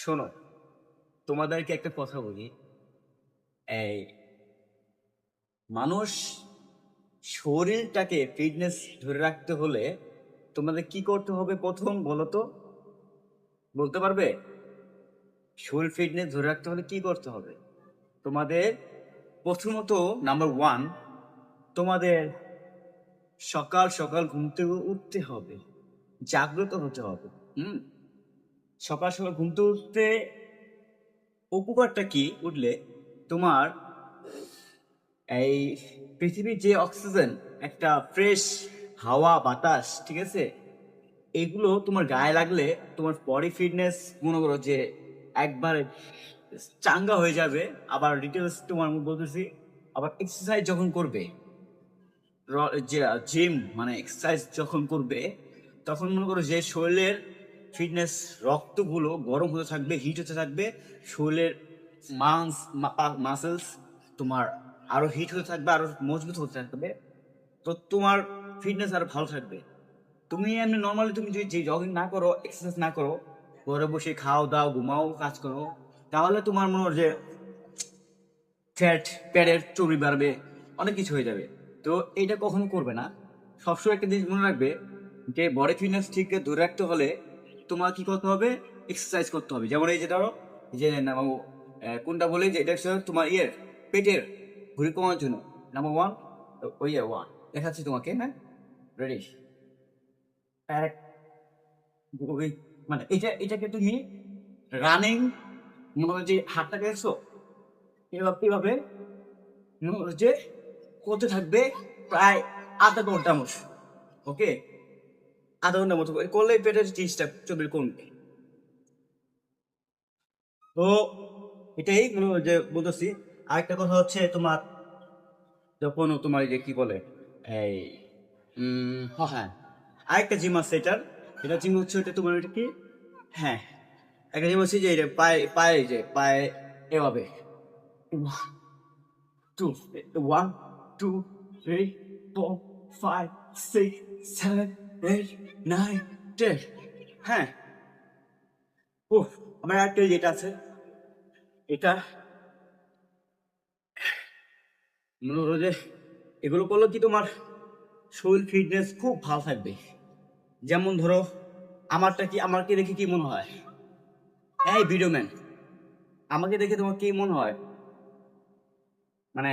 শোনো, তোমাদেরকে একটা কথা বলি। এই মানুষ শরীরটাকে ফিটনেস ধরে রাখতে হলে তোমাদের কি করতে হবে প্রথম বলো তো? বলতে পারবে? শরীর ফিটনেস ধরে রাখতে হলে কি করতে হবে? তোমাদের প্রথমত নাম্বার ওয়ান তোমাদের সকাল সকাল ঘুম থেকে উঠতে হবে, জাগ্রত হতে হবে, হুম? সকাল সকাল ঘুম থেকে উঠতে উপকারটা কি? উঠলে তোমার এই পৃথিবীর যে অক্সিজেন, একটা ফ্রেশ হাওয়া, বাতাস, ঠিক আছে? এগুলো তোমার গায়ে লাগলে তোমার বডি ফিটনেস মনে করো যে একবারে চাঙ্গা হয়ে যাবে। আবার ডিটেলস তোমার বলতেছি, আবার এক্সারসাইজ যখন করবে যে জিম মানে এক্সারসাইজ যখন করবে, তখন মনে করো যে শরীরের ফিটনেস রক্তগুলো গরম হতে থাকবে হিট হতে থাকবে, শরীরের মাংস মাসেলস তোমার আরও হিট হতে থাকবে, আরও মজবুত হতে থাকবে, তো তোমার ফিটনেস আরও ভালো থাকবে। তুমি এমনি নর্মালি তুমি যদি যে জগিং না করো এক্সারসাইজ না করো, ঘরে বসে খাও দাও, ঘুমাও, কাজ করো, তাহলে তোমার মনে হয় যে ফ্যাট প্যাডের চর্বি বাড়বে, অনেক কিছু হয়ে যাবে। তো এটা কখনো করবে না। সবসময় একটা জিনিস মনে রাখবে যে বডি ফিটনেস ঠিক ধরে রাখতে হলে তোমার কি করতে হবে? এক্সারসাইজ করতে হবে। যেমন এই যে ধরো যে নাম কোনটা বলে যে এটা তোমার ইয়ের, পেটের ভুঁড়ি কমানোর জন্য নাম্বার ওয়ান ওই ওয়ান দেখাচ্ছি তোমাকে হ্যাঁ? রেডি মানে এটা এটাকে তুমি রানিং মনে হয় যে হাতটাকে দেখছ এভাবে এভাবে মনে যে করতে থাকবে প্রায় আধা ঘণ্টা মতো ওকে আধা ঘণ্টা মতো করে। করলে পেটের জিনিসটা চর্বি কমবে। তো এটাই যে বলতেছি। আরেকটা কথা হচ্ছে তোমার যখন তোমার যে কি বলে, এই হ্যাঁ। আরেকটা জিম আছে এটার। এটা জিম হচ্ছে ওটা তোমার এটা কি? হ্যাঁ। একটা জিম হচ্ছে যে এটা পায়ে পায়ে যে পায়ে এভাবে। Two one two three four five six seven হ্যাঁ। ও আমার একটা যেটা আছে। এটা মনে হলো যে এগুলো করলে কি তোমার শরীর ফিটনেস খুব ভালো থাকবে। যেমন ধরো, আমারটা কি, আমাকে দেখে কি মনে হয়? এই ভিডিও ম্যান আমাকে দেখে তোমার কি মনে হয়? মানে